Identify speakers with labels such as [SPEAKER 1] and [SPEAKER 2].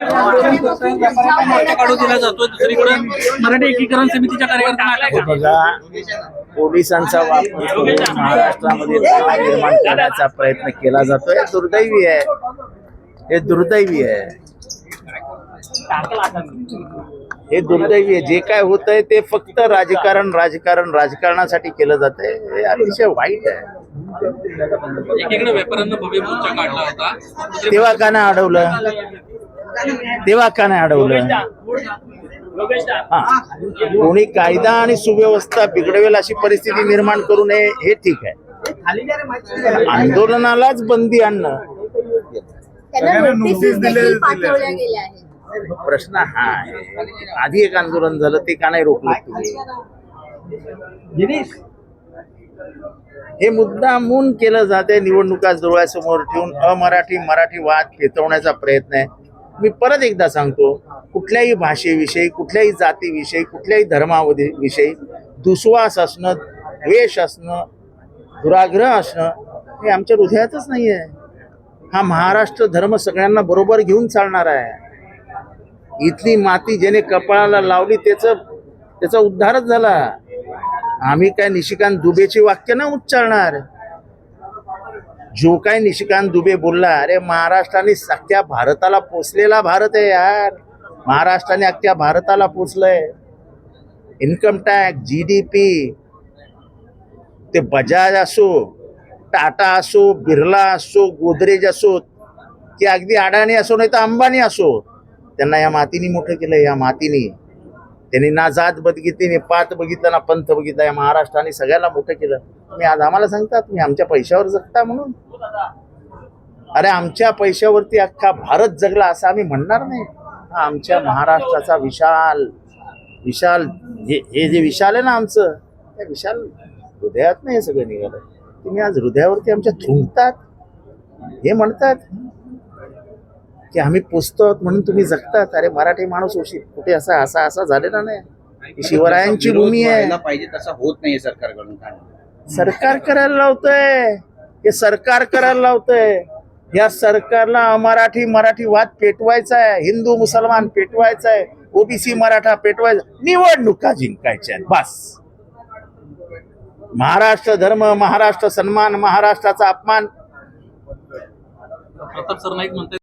[SPEAKER 1] व्यापाऱ्यांना मोर्चा काढू दिला जातो दुसरीकडे मराठी एकीकरण समितीच्या कार्यकर्त्यांना
[SPEAKER 2] पोलिसांचा वापर करून महाराष्ट्रामध्ये निर्माण करण्याचा प्रयत्न केला जातोय. हे दुर्दैवी आहे. हे दुर्दैवी आहे. हे दुर्दैवी आहे. जे काय होत आहे ते फक्त राजकारण राजकारण राजकारणासाठी केलं जात आहे हे अतिशय वाईट आहे.
[SPEAKER 1] एकीकडे व्यापाऱ्यांना भव्य मोर्चा काढला होता.
[SPEAKER 2] तेव्हा का नाही अडवलं? तेव्हा का नाही अडवलं हा. कोणी कायदा आणि सुव्यवस्था बिघडवेल अशी परिस्थिती निर्माण करू नये हे ठीक आहे. आंदोलनालाच बंदी आणणं. प्रश्न हा आहे. आधी एक आंदोलन झालं ते का नाही रोखलं तुम्ही? हे मुद्दामून केलं जाते निवडणुका डोळ्यासमोर ठेवून अमराठी मराठी वाद पेटवण्याचा प्रयत्न आहे. मी परत एकदा सांगतो कुठल्याही भाषेविषयी कुठल्याही जातीविषयी कुठल्याही धर्माविषयी दुस्वास असणं द्वेष असणं दुराग्रह असणं हे आमच्या हृदयातच नाही आहे हा महाराष्ट्र धर्म सगळ्यांना बरोबर घेऊन चालणार आहे. इथली माती ज्याने कपाळाला लावली त्याचं त्याचा उद्धारच झाला. आम्ही काय निशिकांत दुबेची वाक्य ना उच्चारणार? जो काय निशिकांत दुबे बोलला अरे महाराष्ट्राने अख्ख्या भारताला पोचलेला भारत आहे यार. महाराष्ट्राने अख्ख्या भारताला पोचलंय income tax G D P ते बजाज असो टाटा असो बिर्ला असो गोदरेज असो की अगदी अडाणी असो नाही तर अंबानी असो. त्यांना या मातीने मोठं केलं या मातीने. त्यांनी ना जात बघितली नाही पात बघितलं ना पंथ बघितला. या महाराष्ट्राने सगळ्याला मोठं केलं. तुम्ही आज आम्हाला सांगता तुम्ही आमच्या पैशावर जगता म्हणून. अरे आमच्या पैशावरती अख्खा भारत जगला असं आम्ही म्हणणार नाही. हा आमच्या महाराष्ट्राचा विशाल विशाल हे हे जे विशाल आहे ना आमचं त्या विशाल हृदयात नाही हे सगळं निघालं. तुम्ही आज हृदयावरती आमच्या थुंकतात हे म्हणतात. की आम्ही पोचतो आहोत म्हणून तुम्ही जगतात. अरे मराठी माणूस उशी कुठे असा असा असा झालेला नाही. ही शिवरायांची भूमी आहे.
[SPEAKER 3] पाहिजे तसं होत नाहीये सरकारकडून
[SPEAKER 2] सरकार करायला लावतंय. हे सरकार करायला लावतंय. या सरकारला अमराठी मराठी वाद पेटवायचा आहे. हिंदू मुसलमान पेटवायचा आहे. ओबीसी मराठा पेटवायचा निवडणुका जिंकायच्या आहेत. बस. महाराष्ट्र धर्म महाराष्ट्र सन्मान महाराष्ट्राचा अपमान.
[SPEAKER 1] प्रताप सरनाईक म्हणतात